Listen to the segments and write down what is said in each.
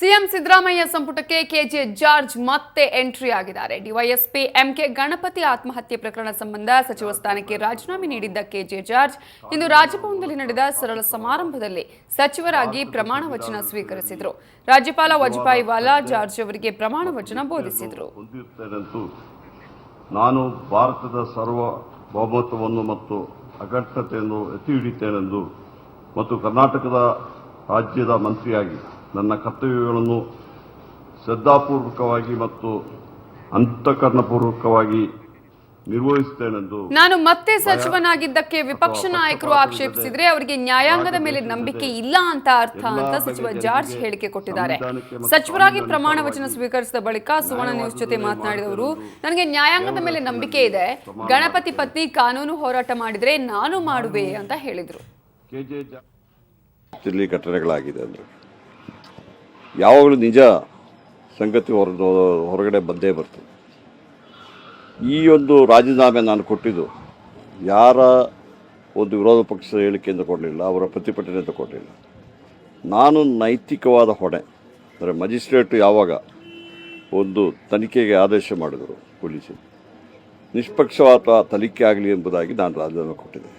CM Siddaramaiah ಸಂಪುಟಕ್ಕೆ KJ George ಮತ್ತೆ entry ಆಗಿದ್ದಾರೆ. ಡಿವೈಎಸ್ಪಿ ಎಂಕೆ ಗಣಪತಿ ಆತ್ಮಹತ್ಯೆ ಪ್ರಕರಣ ಸಂಬಂಧ ಸಚಿವ ಸ್ಥಾನಕ್ಕೆ ರಾಜೀನಾಮೆ ನೀಡಿದ್ದ ಕೆಜೆ ಜಾರ್ಜ್ ಇಂದು ರಾಜಭವನದಲ್ಲಿ ನಡೆದ ಸರಳ ಸಮಾರಂಭದಲ್ಲಿ ಸಚಿವರಾಗಿ ಪ್ರಮಾಣ ವಚನ ಸ್ವೀಕರಿಸಿದರು. ರಾಜ್ಯಪಾಲ ವಜುಭಾಯಿ ವಾಲಾ ಜಾರ್ಜ್ ಅವರಿಗೆ ಪ್ರಮಾಣ ವಚನ ಬೋಧಿಸಿದರು. ನಾನು ಭಾರತದ ಸಾರ್ವಭೌಮತ್ವವನ್ನು ಮತ್ತು ಅಖಂಡತೆಯನ್ನು ಎತ್ತಿ ಹಿಡಿತೇನೆಂದು ಮತ್ತು ಕರ್ನಾಟಕದ ರಾಜ್ಯದ ಮಂತ್ರಿಯಾಗಿ ನನ್ನ ಕರ್ತವ್ಯಗಳನ್ನು ಶ್ರದ್ಧಾಪೂರ್ವಕವಾಗಿ ಮತ್ತು ಅಂತಃಕರಣಪೂರ್ವಕವಾಗಿ ನಿರ್ವಹಿಸುತ್ತೇನೆಂದು ನಾನು ಮತ್ತೆ ಸಚಿವನಾಗಿದ್ದಕ್ಕೆ ವಿಪಕ್ಷ ನಾಯಕರು ಆಕ್ಷೇಪಿಸಿದ್ರೆ ಅವರಿಗೆ ನ್ಯಾಯಾಂಗದ ಮೇಲೆ ನಂಬಿಕೆ ಇಲ್ಲ ಅಂತ ಅರ್ಥ ಅಂತ ಸಚಿವ ಜಾರ್ಜ್ ಹೇಳಿಕೆ ಕೊಟ್ಟಿದ್ದಾರೆ. ಸಚಿವರಾಗಿ ಪ್ರಮಾಣ ವಚನ ಸ್ವೀಕರಿಸಿದ ಬಳಿಕ ಸುವರ್ಣ ನ್ಯೂಸ್ ಜೊತೆ ಮಾತನಾಡಿದವರು ನನಗೆ ನ್ಯಾಯಾಂಗದ ಮೇಲೆ ನಂಬಿಕೆ ಇದೆ. ಗಣಪತಿ ಪತ್ನಿ ಕಾನೂನು ಹೋರಾಟ ಮಾಡಿದ್ರೆ ನಾನು ಮಾಡುವೆ ಅಂತ ಹೇಳಿದ್ರು. ಘಟನೆಗಳಾಗಿದೆ ಅಂದರೆ. ಯಾವಾಗಲೂ ನಿಜ ಸಂಗತಿ ಹೊರ ಹೊರಗಡೆ ಬಂದೇ ಬರ್ತದೆ. ಈ ಒಂದು ರಾಜೀನಾಮೆ ನಾನು ಕೊಟ್ಟಿದ್ದು, ಯಾರ ಒಂದು ವಿರೋಧ ಪಕ್ಷದ ಹೇಳಿಕೆಯಿಂದ ಕೊಡಲಿಲ್ಲ, ಅವರ ಪ್ರತಿಭಟನೆಯಿಂದ ಕೊಡಲಿಲ್ಲ. ನಾನು ನೈತಿಕವಾದ ಹೊಣೆ, ಅಂದರೆ ಮಜಿಸ್ಟ್ರೇಟ್ ಯಾವಾಗ ಒಂದು ತನಿಖೆಗೆ ಆದೇಶ ಮಾಡಿದರು ಪೊಲೀಸರು, ನಿಷ್ಪಕ್ಷವಾದ ತನಿಖೆ ಆಗಲಿ ಎಂಬುದಾಗಿ ನಾನು ರಾಜೀನಾಮೆ ಕೊಟ್ಟಿದ್ದೆ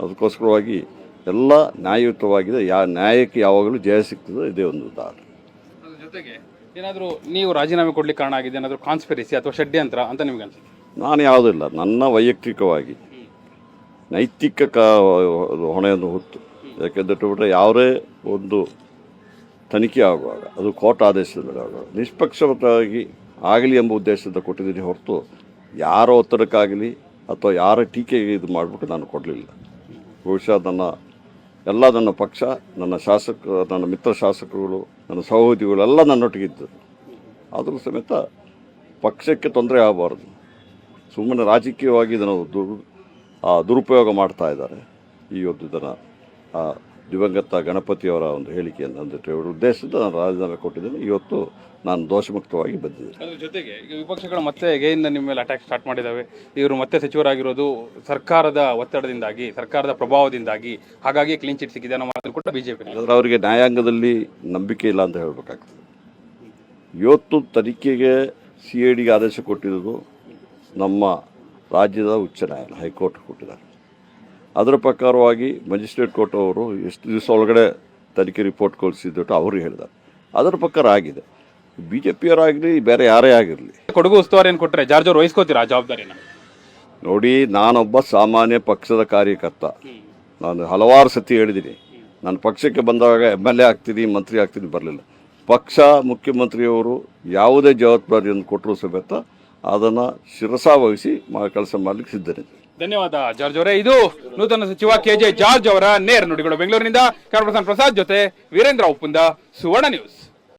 ಅದಕ್ಕೋಸ್ಕರವಾಗಿ ಎಲ್ಲ ನ್ಯಾಯಯುತವಾಗಿದೆ. ಯಾ ನ್ಯಾಯಕ್ಕೆ ಯಾವಾಗಲೂ ಜಯ ಸಿಗ್ತದೆ. ಇದೇ ಒಂದು ಅದ್ರ ಜೊತೆಗೆ ಏನಾದರೂ ನೀವು ರಾಜೀನಾಮೆ ಕೊಡ್ಲಿಕ್ಕೆ ಕಾರಣ ಆಗಿದೆ, ಏನಾದರೂ ಕಾನ್ಸ್ಪಿರಸಿ ಅಥವಾ ಷಡ್ಯಂತ್ರ ಅಂತ ನಿಮ್ಗೆ ಅನ್ಸುತ್ತೆ? ನಾನು ಯಾವುದಿಲ್ಲ ನನ್ನ ವೈಯಕ್ತಿಕವಾಗಿ ನೈತಿಕ ಕ ಹೊಣೆಯನ್ನು ಹೊತ್ತು. ಯಾಕೆಂದರೆ ಯಾವುದೇ ಒಂದು ತನಿಖೆ ಆಗುವಾಗ, ಅದು ಕೋರ್ಟ್ ಆದೇಶದ ಮೇಲೆ ಆಗುವಾಗ, ನಿಷ್ಪಕ್ಷಪಾತವಾಗಿ ಆಗಲಿ ಎಂಬ ಉದ್ದೇಶದಿಂದ ಕೊಟ್ಟಿದ್ದೀನಿ ಹೊರತು ಯಾರ ಒತ್ತಡಕ್ಕಾಗಲಿ ಅಥವಾ ಯಾರ ಟೀಕೆಗೆ ಇದು ಮಾಡಿಬಿಟ್ಟು ನಾನು ಕೊಡಲಿಲ್ಲ. ಬಹುಶಃ ನನ್ನ ಎಲ್ಲ ನನ್ನ ಪಕ್ಷ, ನನ್ನ ಶಾಸಕ, ನನ್ನ ಮಿತ್ರ ಶಾಸಕರುಗಳು, ನನ್ನ ಸಹೋದ್ಯೋಗಿಗಳು ಎಲ್ಲ ನನ್ನೊಟ್ಟಿಗಿದ್ದರು. ಆದರೂ ಸಮೇತ ಪಕ್ಷಕ್ಕೆ ತೊಂದರೆ ಆಗಬಾರ್ದು. ಸುಮ್ಮನೆ ರಾಜಕೀಯವಾಗಿ ಇದನ್ನು ದುರ್ ದುರುಪಯೋಗ ಮಾಡ್ತಾ ಇದ್ದಾರೆ ಈ ಒಂದು ಇದನ್ನು. ದಿವಂಗತ ಗಣಪತಿಯವರ ಒಂದು ಹೇಳಿಕೆಯನ್ನು ಅಂದರೆ ಅವರ ಉದ್ದೇಶದಿಂದ ನಾನು ರಾಜೀನಾಮೆ ಕೊಟ್ಟಿದ್ದೇನೆ. ಇವತ್ತು ನಾನು ದೋಷಮುಕ್ತವಾಗಿ ಬಂದಿದ್ದೇನೆ. ಅದ್ರ ಜೊತೆಗೆ ಈಗ ವಿಪಕ್ಷಗಳು ಮತ್ತೆ ಹೇಗೆಯಿಂದ ನಿಮ್ಮ ಮೇಲೆ ಅಟ್ಯಾಕ್ ಸ್ಟಾರ್ಟ್ ಮಾಡಿದ್ದಾವೆ ಇವರು ಮತ್ತೆ ಸಚಿವರಾಗಿರೋದು ಸರ್ಕಾರದ ಒತ್ತಡದಿಂದಾಗಿ ಸರ್ಕಾರದ ಪ್ರಭಾವದಿಂದಾಗಿ. ಹಾಗಾಗಿ ಕ್ಲೀನ್ ಚಿಟ್ ಸಿಕ್ಕಿದೆ ಅನ್ನೋ ಮಾತನ್ನು ಕೂಡ ಬಿಜೆಪಿ ಅಂದರೆ ಅವರಿಗೆ ನ್ಯಾಯಾಂಗದಲ್ಲಿ ನಂಬಿಕೆ ಇಲ್ಲ ಅಂತ ಹೇಳಬೇಕಾಗ್ತದೆ. ಇವತ್ತು ತನಿಖೆಗೆ ಸಿ ಐ ಡಿಗೆ ಆದೇಶ ಕೊಟ್ಟಿರೋದು ನಮ್ಮ ರಾಜ್ಯದ ಉಚ್ಚ ನ್ಯಾಯಾಲಯ ಹೈಕೋರ್ಟ್ ಕೊಟ್ಟಿದ್ದಾರೆ. ಅದರ ಪ್ರಕಾರವಾಗಿ ಮಜಿಸ್ಟ್ರೇಟ್ ಕೋರ್ಟ್ ಅವರು ಎಷ್ಟು ದಿವಸ ಒಳಗಡೆ ತನಿಖೆ ರಿಪೋರ್ಟ್ ಕಳಿಸಿದ್ದು ಅವರು ಹೇಳಿದ್ದಾರೆ. ಅದರ ಪ್ರಕಾರ ಆಗಿದೆ. ಬಿ ಜೆ ಪಿಯವರಾಗಲಿ ಬೇರೆ ಯಾರೇ ಆಗಿರಲಿ. ಕೊಡಗು ಏನು ಕೊಟ್ಟರೆ ಜಾರ್ಜ್ ಅವ್ರು ವಹಿಸ್ಕೋತೀರಾ ಆ ಜವಾಬ್ದಾರಿನ? ನೋಡಿ ನಾನೊಬ್ಬ ಸಾಮಾನ್ಯ ಪಕ್ಷದ ಕಾರ್ಯಕರ್ತ. ನಾನು ಹಲವಾರು ಸತಿ ಹೇಳಿದ್ದೀನಿ. ನಾನು ಪಕ್ಷಕ್ಕೆ ಬಂದಾಗ ಎಂ ಎಲ್ ಎ ಆಗ್ತೀನಿ ಮಂತ್ರಿ ಆಗ್ತೀನಿ ಬರಲಿಲ್ಲ. ಪಕ್ಷ ಮುಖ್ಯಮಂತ್ರಿಯವರು ಯಾವುದೇ ಜವಾಬ್ದಾರಿಯನ್ನು ಕೊಟ್ಟರು ಸಮೇತ ಅದನ್ನು ಶಿರಸಾವಹಿಸಿ ಮಾ ಕೆಲಸ ಮಾಡಲಿಕ್ಕೆ ಸಿದ್ಧನಿದ್ದೆ ಧನ್ಯವಾದ, ಜಾರ್ಜ್ ಅವರೇ. ಇದು ನೂತನ ಸಚಿವ ಕೆ ಜೆ ಜಾರ್ಜ್ ಅವರ ನೇರ ನುಡಿಗಳು. ಬೆಂಗಳೂರಿನಿಂದ ಕ್ಯಾಮರಾ ಪರ್ಸನ್ ಪ್ರಸಾದ್ ಜೊತೆ ವೀರೇಂದ್ರ ಉಪ್ಪುಂದ ಸುವರ್ಣ ನ್ಯೂಸ್.